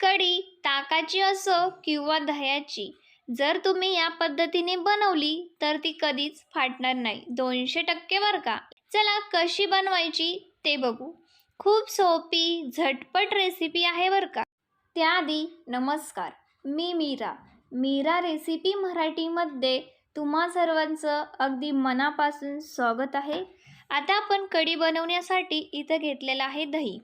कढी ताकाची असो किंवा दह्याची जर तुम्ही या पद्धतीने बनवली तर ती कधीच फाटणार नाही. दोनशे टक्के बरं का? चला कशी बनवायची ते बघू. खूप सोपी झटपट रेसिपी आहे बरं का? त्याआधी नमस्कार मी मीरा. मीरा रेसिपी मराठीमध्ये तुम्हा सर्वांचं अगदी मनापासून स्वागत आहे. आता आपण कढी बनवण्यासाठी इथं घेतलेलं आहे दही.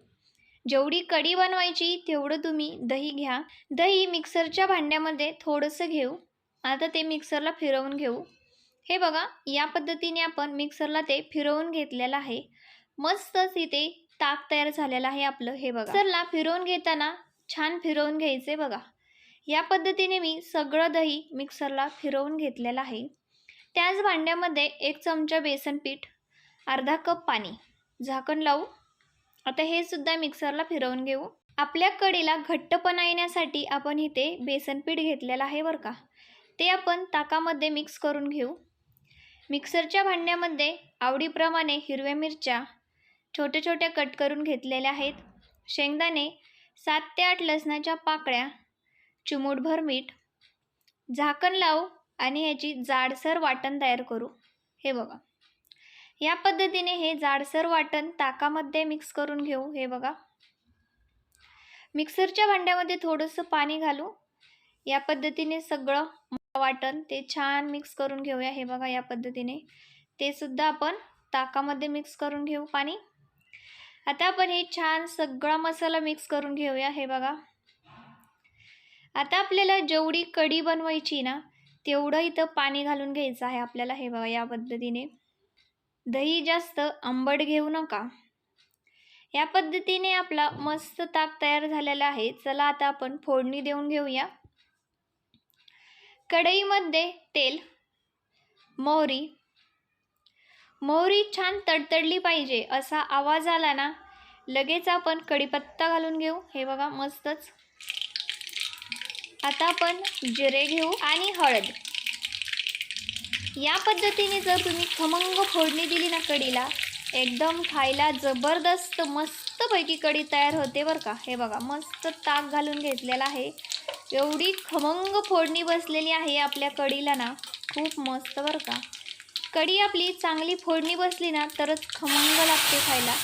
जेवढी कढी बनवायची तेवढं तुम्ही दही घ्या. दही मिक्सरच्या भांड्यामध्ये थोडंसं घेऊ. आता ते मिक्सरला फिरवून घेऊ. हे बघा या पद्धतीने आपण मिक्सरला ते फिरवून घेतलेलं आहे. मस्तच इथे ताक तयार झालेलं आहे आपलं हे बघा. मिक्सरला फिरवून घेताना छान फिरवून घ्यायचे बघा. या पद्धतीने मी सगळं दही मिक्सरला फिरवून घेतलेलं आहे. त्याच भांड्यामध्ये एक चमचा बेसन पीठ अर्धा कप पाणी झाकण लावू. आता हे सुद्धा मिक्सरला फिरवून घेऊ. आपल्या कढीला घट्टपणा येण्यासाठी आपण इथे बेसन पीठ घेतलेलं आहे बरं का. ते आपण ताकामध्ये मिक्स करून घेऊ. मिक्सरच्या भांड्यामध्ये आवडीप्रमाणे हिरव्या मिरच्या छोट्या छोट्या कट करून घेतलेल्या आहेत. शेंगदाणे सात ते आठ लसणाच्या पाकळ्या चिमूटभर मीठ झाकण लावू आणि ह्याची जाडसर वाटण तयार करू. हे बघा. या पद्धतीने हे जाडसर वाटण ताकामध्ये मिक्स करून घेऊ. हे बघा. मिक्सरच्या भांड्यामध्ये थोडंसं पाणी घालू. या पद्धतीने सगळं वाटण ते छान मिक्स करून घेऊया. हे बघा या पद्धतीने. ते सुद्धा आपण ताकामध्ये मिक्स करून घेऊ पाणी. आता आपण हे छान सगळा मसाला मिक्स करून घेऊया. हे बघा. आता आपल्याला जेवढी कढी बनवायची ना तेवढं इथं पाणी घालून घ्यायचं आहे आपल्याला. हे बघा या पद्धतीने. दही जास्त आंबट घेऊ नका. या पद्धतीने आपला मस्त ताक तयार झालेला आहे. चला आता आपण फोडणी देऊन घेऊया. कढईमध्ये तेल मोहरी. मोहरी छान तडतडली पाहिजे असा आवाज आला ना लगेच आपण कढीपत्ता घालून घेऊ. हे बघा मस्तच. आता आपण जिरे घेऊ आणि हळद. या पद्धतीने जर तुम्ही खमंग फोडणी दिली ना कढीला एकदम खायला जबरदस्त मस्तपैकी कढी तयार होते बरं का. हे बघा मस्त ताक घालून घेतलेला आहे. एवढी खमंग फोडणी बसलेली आहे आपल्या कढीला ना. खूप मस्त बरं का. कढी आपली चांगली फोडणी बसली ना तरच खमंग लागते खायला.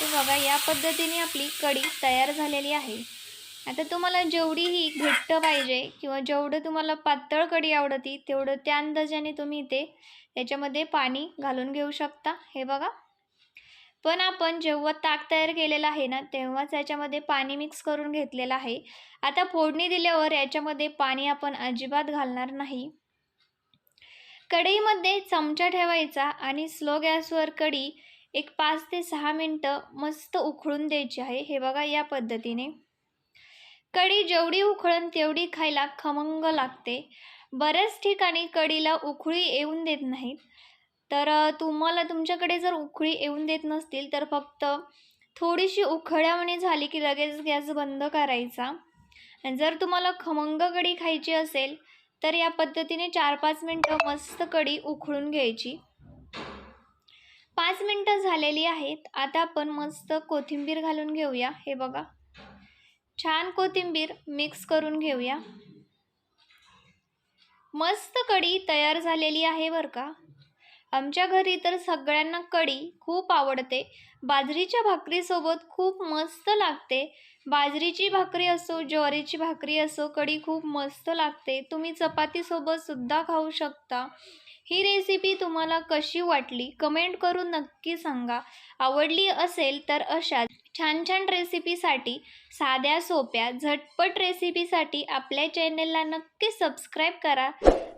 ते बघा या पद्धतीने आपली कढी तयार झालेली आहे. आता तुम्हाला जेवढीही घट्ट पाहिजे किंवा जेवढं तुम्हाला पातळ कढी आवडती तेवढं त्या अंदाजाने तुम्ही ते याच्यामध्ये पाणी घालून घेऊ शकता. हे बघा. पण आपण जेव्हा ताक तयार केलेलं आहे ना तेव्हाच याच्यामध्ये पाणी मिक्स करून घेतलेलं आहे. आता फोडणी दिल्यावर याच्यामध्ये पाणी आपण अजिबात घालणार नाही. कढईमध्ये चमचा ठेवायचा आणि स्लो गॅसवर कढी एक पाच ते सहा मिनटं मस्त उकळून द्यायची आहे. हे बघा या पद्धतीने. कढी जेवढी उखळण तेवढी खायला खमंग लागते. बऱ्याच ठिकाणी कढीला उकळी येऊन देत नाहीत. तर तुम्हाला तुमच्याकडे जर उकळी येऊन देत नसतील तर फक्त थोडीशी उखळ्यावणी झाली की लगेच गॅस बंद करायचा. जर तुम्हाला खमंग कढी खायची असेल तर या पद्धतीने चार पाच मिनटं मस्त कढी उखळून घ्यायची. पाच मिनटं झालेली आहेत. आता आपण मस्त कोथिंबीर घालून घेऊया. हे बघा. छान कोथिंबीर मिक्स करून घेऊया. मस्त कढी तयार झालेली आहे बरं का. आमच्या घरी तर सगळ्यांना कढी खूप आवडते. बाजरीच्या भाकरीसोबत खूप मस्त लागते. बाजरीची भाकरी असो ज्वारीची भाकरी असो कढी खूप मस्त लागते. तुम्ही चपातीसोबत सुद्धा खाऊ शकता. ही रेसिपी तुम्हाला कशी वाटली कमेंट करून नक्की सांगा. आवडली असेल तर अशा छान छान रेसिपीसाठी साध्या सोप्या झटपट रेसिपीसाठी आपल्या चॅनलला नक्की सबस्क्राईब करा.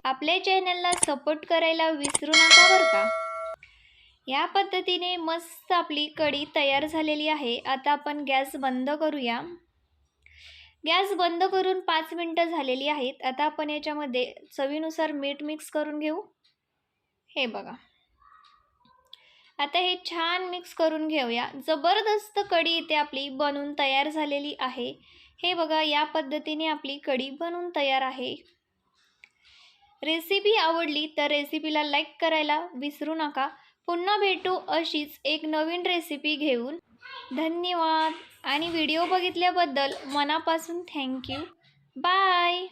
आपल्या चॅनलला सपोर्ट करायला विसरू नका बरं का? या पद्धतीने मस्त आपली कढी तयार झालेली आहे. आता आपण गॅस बंद करूया. गॅस बंद करून पाच मिनटं झालेली आहेत. आता आपण याच्यामध्ये चवीनुसार मीठ मिक्स करून घेऊ. हे बघा. आता हे छान मिक्स करून घेऊया. जबरदस्त कढी इथे आपली बनून तयार झालेली आहे. हे बघा या पद्धतीने आपली कढी बनून तयार आहे. रेसिपी आवडली तर रेसिपीला लाईक करायला विसरू नका. पुन्हा भेटू अशीच एक नवीन रेसिपी घेऊन. धन्यवाद. आणि व्हिडिओ बघितल्याबद्दल मनापासून थँक्यू बाय